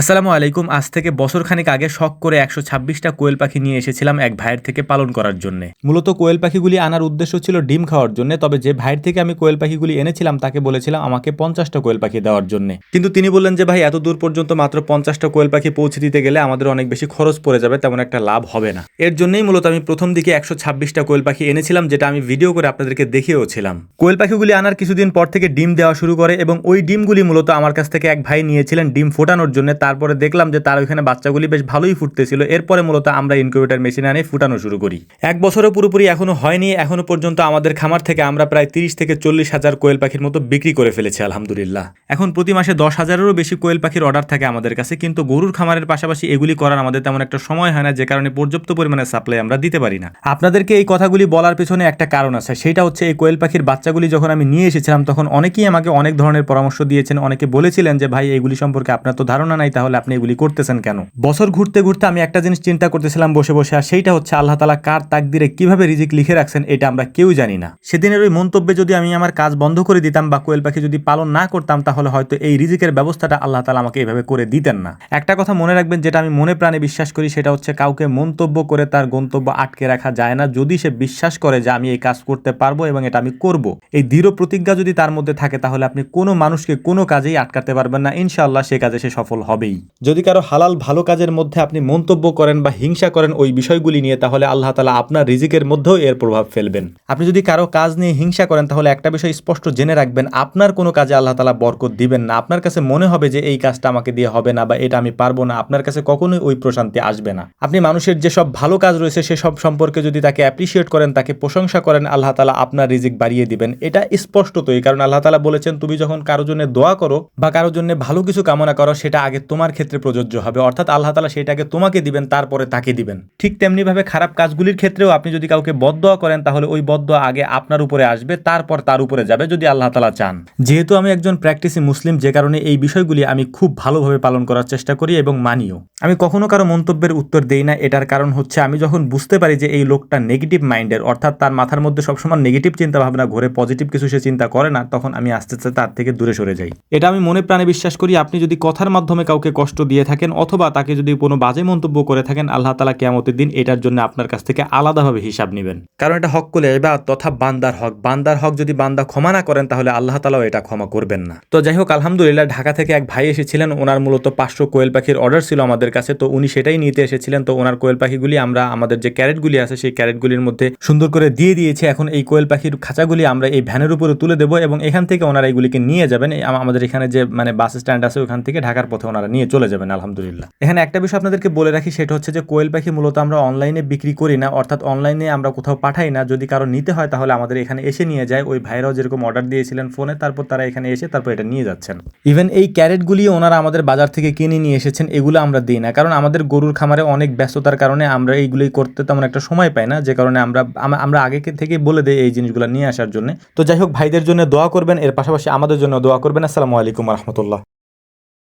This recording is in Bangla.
আসসালামু আলাইকুম। আজ থেকে বছরখানেক আগে শখ করে একশো ছাব্বিশটা কোয়েল পাখি নিয়ে এসেছিলাম এক ভাইয়ের থেকে পালন করার জন্য। মূলত কোয়েল পাখিগুলি আনার উদ্দেশ্য ছিল ডিম খাওয়ার জন্য, তবে যে ভাইয়ের থেকে আমি কোয়েল পাখিগুলি এনেছিলাম, তাকে বলেছিলাম আমাকে পঞ্চাশটা কোয়েল পাখি দেওয়ার জন্য। কিন্তু তিনি বললেন যে, ভাই, এত দূর পর্যন্ত মাত্র পঞ্চাশটা কোয়েল পাখি পৌঁছে দিতে গেলে আমাদের অনেক বেশি খরচ পড়ে যাবে, তেমন একটা লাভ হবে না। এর জন্যই মূলত আমি প্রথম দিকে একশো ছাব্বিশটা কোয়েল পাখি এনেছিলাম, যেটা আমি ভিডিও করে আপনাদেরকে দেখিয়েওছিলাম। কোয়েল পাখিগুলি আনার কিছুদিন পর থেকে ডিম দেওয়া শুরু করে এবং ওই ডিমগুলি মূলত আমার কাছ থেকে এক ভাই নিয়েছিলেন ডিম ফোটানোর জন্য। তারপরে দেখলাম যে তার ওইখানে বাচ্চাগুলি বেশ ভালোই ফুটতেছিল। এরপরে মূলত আমরা ইনকিউবেটার মেশিনে আনে, ফুটানো শুরু করি। এক বছরও পুরোপুরি এখনও হয়নি, এখনও পর্যন্ত আমাদের খামার থেকে আমরা প্রায় তিরিশ থেকে চল্লিশ হাজার কোয়েল পাখির মতো বিক্রি করে ফেলেছি, আলহামদুলিল্লাহ। এখন প্রতি মাসে দশ হাজারেরও বেশি কোয়েল পাখির অর্ডার থাকে আমাদের কাছে, কিন্তু গরুর খামারের পাশাপাশি এগুলি করার আমাদের তেমন একটা সময় হয় না, যে কারণে পর্যাপ্ত পরিমাণে সাপ্লাই আমরা দিতে পারি না। আপনাদেরকে এই কথাগুলি বলার পেছনে একটা কারণ আছে, সেটা হচ্ছে এই কোয়েল পাখির বাচ্চাগুলি যখন আমি নিয়ে এসেছিলাম, তখন অনেকেই আমাকে অনেক ধরনের পরামর্শ দিয়েছেন, অনেকে বলেছিলেন যে, ভাই, এগুলি সম্পর্কে আপনার তো ধারণা নাই তাহলে আপনি এগুলি করতেছেন কেন? বছর ঘুরতে ঘুরতে আমি একটা জিনিস চিন্তা করতেছিলাম বসে বসে, আর সেইটা হচ্ছে আল্লাহ তালা কার তাকদিরে কীভাবে রিজিক লিখে রাখছেন এটা আমরা কেউ জানি না। সেদিনের ওই মন্তব্যে যদি আমি আমার কাজ বন্ধ করে দিতাম বা কোয়েল পাখি যদি পালন না করতাম, তাহলে হয়তো এই রিজিকের ব্যবস্থাটা আল্লাহ তালা আমাকে এইভাবে করে দিতেন না। একটা কথা মনে রাখবেন, যেটা আমি মনে প্রাণে বিশ্বাস করি, সেটা হচ্ছে কাউকে মন্তব্য করে তার গন্তব্য আটকে রাখা যায় না, যদি সে বিশ্বাস করে যে আমি এই কাজ করতে পারব এবং এটা আমি করব। এই দৃঢ় প্রতিজ্ঞা যদি তার মধ্যে থাকে, তাহলে আপনি কোনো মানুষকে কোনো কাজেই আটকাতে পারবেন না। ইনশাআল্লাহ সে কাজে সে সফল হবেই। যদি কারও হালাল ভালো কাজের মধ্যে আপনি মন্তব্য করেন বা হিংসা করেন ওই বিষয়গুলি নিয়ে, তাহলে আল্লাহ তালা আপনার রিজিকের মধ্যেও এর প্রভাব ফেলবেন। আপনি যদি কারও কাজ নিয়ে হিংসা করেন, তাহলে একটা বিষয় স্পষ্ট জেনে রাখবেন, আপনার কোনো কাজে আল্লাহ তালা বরকত দিবেন না। আপনার কাছে মনে হবে যে এই কাজটা আমাকে দিয়ে হবে না বা এটা আমি পারব না, আপনার কাছে কখনোই ওই প্রশান্তি আসবে না। আপনি মানুষের যেসব ভালো কাজ রয়েছে, সেসব সম্পর্কে যদি তাকে অ্যাপ্রিসিয়েট করেন, তাকে প্রশংসা করেন, আল্লাহ তালা আপনার রিজিক বাড়িয়ে দিবেন। এটা স্পষ্টতই, কারণ আল্লাহ তালা বলেছেন, তুমি যখন কারও জন্য দোয়া করো বা কারও জন্য ভালো কিছু কামনা করো, সেটা আগে তোমার ক্ষেত্রে প্রযোজ্য হবে। অর্থাৎ আল্লাহ তালা সেটাকে তোমাকে দিবেন, তারপরে তাকে দিবেন। ঠিক তেমনিভাবে খারাপ কাজগুলির ক্ষেত্রেও আপনি যদি কাউকে বদদোয়া করেন, তাহলে ওই বদদোয়া আগে আপনার উপরে আসবে, তারপর তার উপরে যাবে যদি আল্লাহ তালা চান। যেহেতু আমি একজন প্র্যাকটিসি মুসলিম, যে কারণে এই বিষয়গুলি আমি খুব ভালোভাবে পালন করার চেষ্টা করি এবং মানিও। আমি কখনো কারও মন্তব্যের উত্তর দেই না, এটার কারণ হচ্ছে আমি যখন বুঝতে পারি যে এই লোকটা নেগেটিভ মাইন্ডের অর্থাৎ তার মাথার মধ্যে সবসময় নেগেটিভ চিন্তা ভাবনা ঘুরে পজিটিভ কিছু সে চিন্তা করে না, তখন আমি আস্তে আস্তে তার থেকে দূরে সরে যাই। এটা আমি মনে প্রাণে বিশ্বাস করি, আপনি যদি কথার মাধ্যমে কাউকে কষ্ট দিয়ে থাকেন অথবা তাকে যদি কোনো বাজে মন্তব্য করে থাকেন, আল্লাহ তালা কেমতের দিন এটার জন্য আপনার কাছ থেকে আলাদাভাবে হিসাব নেবেন। কারণ এটা হক করে এবার তথা বান্দার হক। বান্দার হক যদি বান্দা ক্ষমা না করেন, তাহলে আল্লাহ তালাও এটা ক্ষমা করবেন না। তো যাই হোক, আলহামদুলিল্লাহ, ঢাকা থেকে এক ভাই এসেছিলেন, ওনার মূলত পাঁচশো কোয়েল পাখির অর্ডার ছিল আমাদের কাছে। তো উনি সেটাই নিতে এসেছিলেন। তো ওনার কোয়েল পাখিগুলি আমরা, আমাদের যে ক্যারেটগুলি আছে, সেই ক্যারেটগুলির মধ্যে সুন্দর করে দিয়ে দিয়েছি। এখন এই কোয়েল পাখির খাঁচাগুলি আমরা এই ভ্যানের উপরে তুলে দেবো এবং এখান থেকে ওনারা এইগুলিকে নিয়ে যাবেন। আমাদের এখানে যে মানে বাস স্ট্যান্ড আছে, ওখান থেকে ঢাকার পথে ওনারা নিয়ে চলে যাবেন, আলহামদুলিল্লাহ। এখানে একটা বিষয় আপনাদেরকে বলে রাখি, সেটা হচ্ছে যে কোয়েল পাখি মূলত আমরা অনলাইনে বিক্রি করি না, অর্থাৎ অনলাইনে আমরা কোথাও পাঠাই না। যদি কারও নিতে হয়, তাহলে আমাদের এখানে এসে নিয়ে যায়। ওই ভাইরাও যেরকম অর্ডার দিয়েছিলেন ফোনে তারপর তারা এখানে এসে তারপর এটা নিয়ে যাচ্ছেন। ইভেন এই ক্যারেটগুলি ওনারা আমাদের বাজার থেকে কিনে নিয়ে এসেছেন, এগুলো আমরা দিই না। কারণ আমাদের গরুর খামারে অনেক ব্যস্ততার কারণে আমরা এইগুলি করতে তেমন একটা সময় পাই না, যে কারণে আমরা, আম- আমরা আগে থেকে বলে দিই এই জিনিসগুলো নিয়ে আসার জন্য। তো যাই হোক, ভাইদের জন্য দোয়া করবেন, এর পাশাপাশি আমাদের জন্য দোয়া করবেন। আসসালামু আলাইকুম রহমতুল্লাহ।